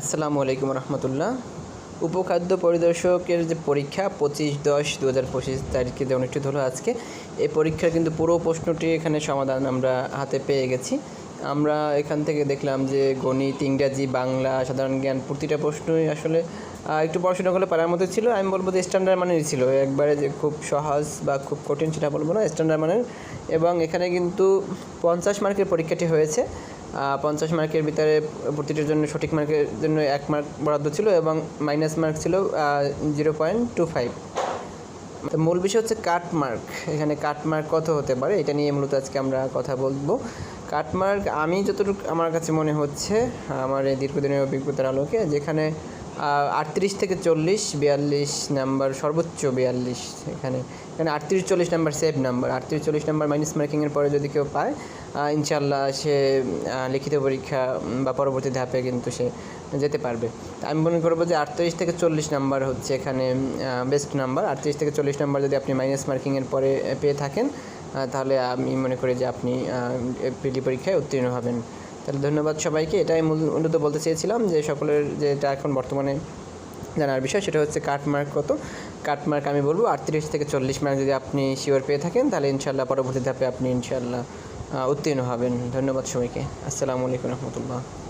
আসসালামু আলাইকুম রহমতুল্লাহ। উপখাদ্য পরিদর্শকের যে পরীক্ষা, পঁচিশ দশ দু হাজার পঁচিশ তারিখে যে অনুষ্ঠিত হলো আজকে এই পরীক্ষার কিন্তু পুরো প্রশ্নটি এখানে সমাধান আমরা হাতে পেয়ে গেছি। আমরা এখান থেকে দেখলাম যে গণিত, ইংরাজি, বাংলা, সাধারণ জ্ঞান প্রতিটা প্রশ্নই আসলে একটু পড়াশোনা করলে পারার মতো ছিল। আমি বলব যে স্ট্যান্ডার্ড মানের ছিল। একবারে যে খুব সহজ বা খুব কঠিন সেটা বলব না স্ট্যান্ডার্ড মানের। এবং এখানে কিন্তু পঞ্চাশ মার্কের পরীক্ষাটি হয়েছে। পঞ্চাশ মার্কের ভিতরে প্রতিটির জন্য সঠিক মার্কের জন্য এক মার্ক বরাদ্দ ছিল এবং মাইনাস মার্ক ছিল জিরো পয়েন্ট টু ফাইভ। মূল বিষয় হচ্ছে কাটমার্ক এখানে কাট মার্ক কত হতে পারে এটা নিয়ে মূলত আজকে আমরা কথা বলব। কাটমার্ক আমি যতটুকু আমার কাছে মনে হচ্ছে, আমার এই দীর্ঘদিনের অভিজ্ঞতার আলোকে, যেখানে আটত্রিশ থেকে চল্লিশ, বিয়াল্লিশ নাম্বার, সর্বোচ্চ বিয়াল্লিশ এখানে। এখানে আটত্রিশ, চল্লিশ নাম্বার সেভ নাম্বার আটত্রিশ, চল্লিশ নাম্বার মাইনাস মার্কিংয়ের পরে যদি কেউ পায় ইনশাল্লাহ সে লিখিত পরীক্ষা বা পরবর্তী ধাপে কিন্তু সে যেতে পারবে। আমি মনে করব যে আটত্রিশ থেকে চল্লিশ নাম্বার হচ্ছে এখানে বেস্ট নাম্বার আটত্রিশ থেকে চল্লিশ নাম্বার যদি আপনি মাইনাস মার্কিংয়ের পরে পেয়ে থাকেন তাহলে আমি মনে করি যে আপনি পিডি পরীক্ষায় উত্তীর্ণ হবেন। তাহলে ধন্যবাদ সবাইকে। এটাই মূল- মূলত বলতে চেয়েছিলাম যে সকলের যেটা এখন বর্তমানে জানার বিষয় সেটা হচ্ছে কাট মার্ক কত। কাট মার্ক আমি বলব আটত্রিশ থেকে চল্লিশ মার্ক যদি আপনি শিওর পেয়ে থাকেন তাহলে ইনশাল্লাহ পরবর্তী ধাপে আপনি ইনশাল্লাহ উত্তীর্ণ হবেন। ধন্যবাদ সবাইকে। আসসালামু আলাইকুম রহমতুল্লাহ।